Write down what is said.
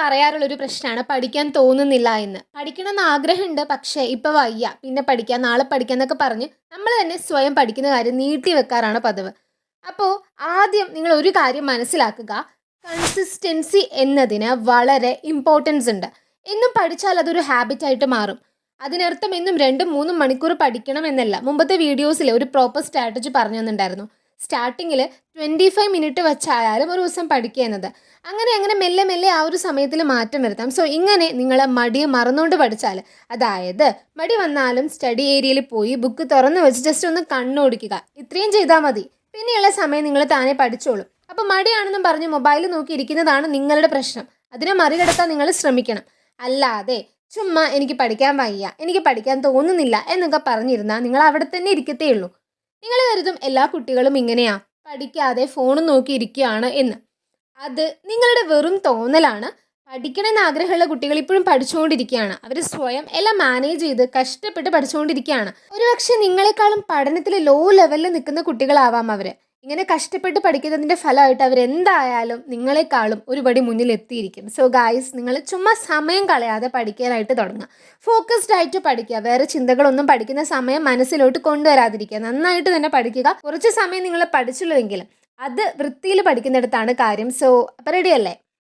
പറയാറുള്ള ഒരു പ്രശ്നമാണ് പഠിക്കാൻ തോന്നുന്നില്ല എന്ന്. പഠിക്കണമെന്ന് ആഗ്രഹമുണ്ട് പക്ഷേ ഇപ്പോൾ വയ്യ. പിന്നെ പഠിക്കാം നാളെ പഠിക്കാം എന്നൊക്കെ പറഞ്ഞ് നമ്മൾ തന്നെ സ്വയം പഠിക്കുന്ന കാര്യം നീട്ടി വെക്കാറാണ് പതിവ്. അപ്പോൾ ആദ്യം നിങ്ങൾ ഒരു കാര്യം മനസ്സിലാക്കുക. കൺസിസ്റ്റൻസി എന്നതിന് വളരെ ഇമ്പോർട്ടൻസ് ഉണ്ട്. എന്നും പഠിച്ചാൽ അതൊരു ഹാബിറ്റായിട്ട് മാറും. അതിനർത്ഥം എന്നും രണ്ടും മൂന്നും മണിക്കൂർ പഠിക്കണം എന്നല്ല. മുമ്പത്തെ വീഡിയോസിൽ ഒരു പ്രോപ്പർ സ്ട്രാറ്റജി പറഞ്ഞു തന്നിട്ടുണ്ടായിരുന്നു. സ്റ്റാർട്ടിങ്ങിൽ ട്വന്റി ഫൈവ് മിനിറ്റ് വെച്ചായാലും ഒരു ദിവസം പഠിക്കുക എന്നത്. അങ്ങനെ അങ്ങനെ മെല്ലെ മെല്ലെ ആ ഒരു സമയത്തിൽ മാറ്റം വരുത്താം. സോ ഇങ്ങനെ നിങ്ങൾ മടി മറന്നുകൊണ്ട് പഠിച്ചാൽ അതായത് മടി വന്നാലും സ്റ്റഡി ഏരിയയിൽ പോയി ബുക്ക് തുറന്ന് വെച്ച് ജസ്റ്റ് ഒന്ന് കണ്ണോടിക്കുക. ഇത്രയും ചെയ്താൽ മതി. പിന്നെയുള്ള സമയം നിങ്ങൾ താനെ പഠിച്ചോളും. അപ്പോൾ മടിയാണെന്നും പറഞ്ഞ് മൊബൈൽ നോക്കി ഇരിക്കുന്നതാണ് നിങ്ങളുടെ പ്രശ്നം. അതിനെ മറികടക്കാൻ നിങ്ങൾ ശ്രമിക്കണം. അല്ലാതെ ചുമ്മാ എനിക്ക് പഠിക്കാൻ വയ്യ എനിക്ക് പഠിക്കാൻ തോന്നുന്നില്ല എന്നൊക്കെ പറഞ്ഞിരുന്നാൽ നിങ്ങൾ അവിടെ തന്നെ ഇരിക്കത്തേ ഉള്ളൂ. നിങ്ങൾ കരുതും എല്ലാ കുട്ടികളും ഇങ്ങനെയാ. പഠിക്കാതെ ഫോൺ നോക്കി ഇരിക്കുകയാണ് എന്ന്. അത് നിങ്ങളുടെ വെറും തോന്നലാണ്. പഠിക്കണമെന്ന് ആഗ്രഹമുള്ള കുട്ടികൾ ഇപ്പോഴും പഠിച്ചുകൊണ്ടിരിക്കുകയാണ്. അവർ സ്വയം എല്ലാം മാനേജ് ചെയ്ത് കഷ്ടപ്പെട്ട് പഠിച്ചുകൊണ്ടിരിക്കുകയാണ്. ഒരുപക്ഷെ നിങ്ങളെക്കാളും പഠനത്തിൽ ലോ ലെവലിൽ നിൽക്കുന്ന കുട്ടികളാവാം അവർ ഇങ്ങനെ കഷ്ടപ്പെട്ട് പഠിക്കുന്നതിന്റെ ഫലമായിട്ട് അവരെന്തായാലും നിങ്ങളെക്കാളും ഒരുപടി മുന്നിൽ എത്തിയിരിക്കും സോ ഗായ്സ് നിങ്ങൾ ചുമ്മാ സമയം കളയാതെ പഠിക്കാനായിട്ട് തുടങ്ങുക. ഫോക്കസ്ഡ് ആയിട്ട് പഠിക്കുക. വേറെ ചിന്തകളൊന്നും പഠിക്കുന്ന സമയം മനസ്സിലോട്ട് കൊണ്ടുവരാതിരിക്കുക. നന്നായിട്ട് തന്നെ പഠിക്കുക. കുറച്ച് സമയം നിങ്ങൾ പഠിച്ചുള്ളൂവെങ്കിലും അത് വൃത്തിയിൽ പഠിക്കുന്നിടത്താണ് കാര്യം. സോ അപ്പം റെഡിയല്ലേ